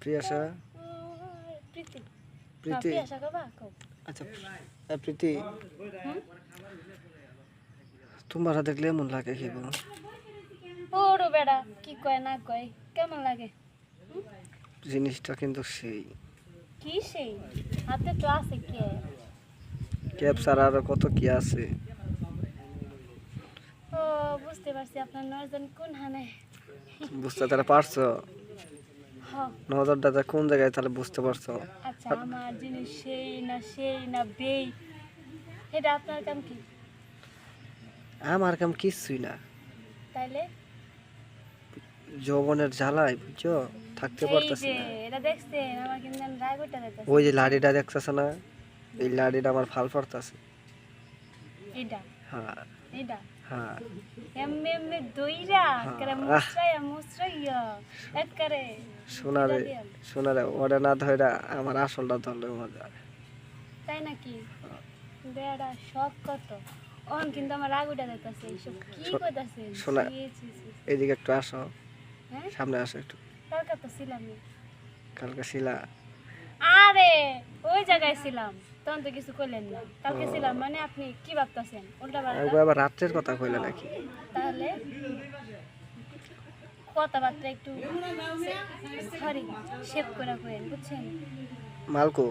প্রিয়াশা? প্রীতি। প্রীতি? আচ্ছা প্রীতি? তোমার দেখলে এমন লাগে কি ওরো বেড়া কি কয় না কয় কেমন লাগে? জিনিসটা কিন্তু সেই। কি সেই? হাতে তো আছে কে ক্যাব ছাড়া আরও কত কি আছে? ও বুঝতে পারছি আপনার নয়জন কোন হানে বুঝতে তারা পারছ? হ নজরটা যে কোন জায়গায় তাহলে বুঝতে পারছ? আচ্ছা আমার জিনিস সেই না সেই না বেই এটা আপনার কাম কি? আমার কাম কিছুই না। তাইলে? যৌবনের জ্বালায় বুঝছ? থাকতে পারতেছি না। এটা দেখছেন? আমার কিন্তু রাগ ওটা দেখতেছে ওই যে লাড়িটা দেখতেছে না? এই লাড়িটা আমার ফাল পড়তেছে এটা? হ্যাঁ। এটা? হ্যাঁ। এমনি এমনি দইরা করে আহ। সোনারে সোনারে ওটা না ধরে আমার আসলটা ধরলে মজা। তাই নাকি? বেড়া কত? অন কিন্তু আমার রাগ উঠে যাইতাছে এইসব কি কইতাছে? শোনা। ছি, ছি, ছি, ছি। এইদিকে একটু আসো। হ্যাঁ? সামনে আসো একটু। কালকা তো ছিলাম কালকে আরে ওই জায়গায় ছিলাম। তখন তো কিছু কইলেন না। কালকে ছিলাম মানে আপনি কি ভাবতেছেন? উল্টা পাল্টা। আবার কথা কইলে নাকি? তাহলে? কথাবার্তা একটু সরি শেভ করে কইেন বুঝছেন? মালকো।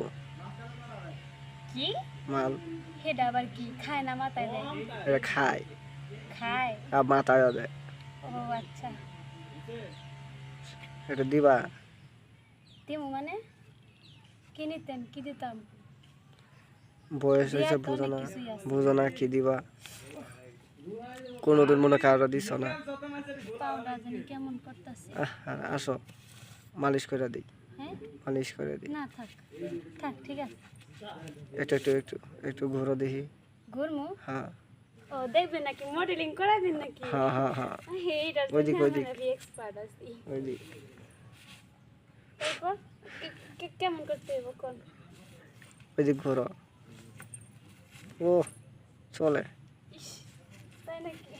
কি? মাল। হেডা আবার কি? খায় না মাথায় দেয়? এটা খায়। খায়? আর মাথায় দেয়। ও আচ্ছা। এটা দিবা? দিমু মানে? কি নিতেন? কি দিতাম? বয়স হয়েছে বুঝো না। বুঝো না কি দিবা। কোনোদিন মনে কারও দিছ না। পাউডার জানি কেমন করতেছে? আসো মালিশ করে দিই। হ্যাঁ? মালিশ করে দিই। না থাক থাক ঠিক আছে। একটু একটু একটু একটু ঘুরো দেখি। ঘুরমু? হ্যাঁ। ও দেখবেন নাকি মডেলিং করাবেন নাকি? হ্যাঁ হ্যাঁ হ্যাঁ। এইটার ওইদিক, ওইদিক। আমি এক্সপার্ট আছি। ওই দিক তারপর কে- কে- কেমন করতে হইব কোন? ওই ঘুরো। ও চলে। ইস তাই নাকি?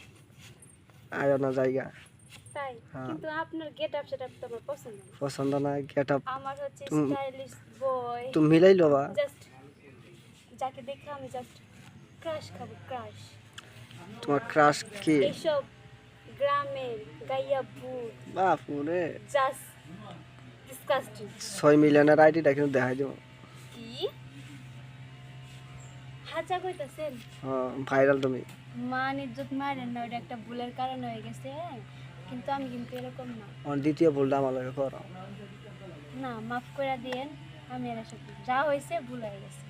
আয় না জায়গা। তাই। হ্যাঁ। কিন্তু আপনার গেট আপ সেট তো আমার পছন্দ না। পছন্দ না গেট আপ আমার হচ্ছে স্টাইলিশ বয় তুমি মিলাই লবা জাস্ট যাকে দেখে আমি জাস্ট ক্রাশ খাব ক্রাশ তোমার ক্রাশ কি? এইসব গ্রামের গাইয়া ভূত বাপুরে জাস্ট ডিসকাস্টিং ছয় মিলিয়নের আইডিটা কিন্তু দেখাই দেবো। কি? হাজা কইতাছেন? হ্যাঁ ভাইরাল তুমি। মান ইজ্জত মারেন না ওটা একটা ভুলের কারণ হয়ে গেছে হ্যাঁ? কিন্তু আমি কিন্তু এরকম না। দ্বিতীয় ভুলটা আমার লগে করো। না মাফ করে দিয়েন আমি এর যা হয়েছে ভুল হয়ে গেছে।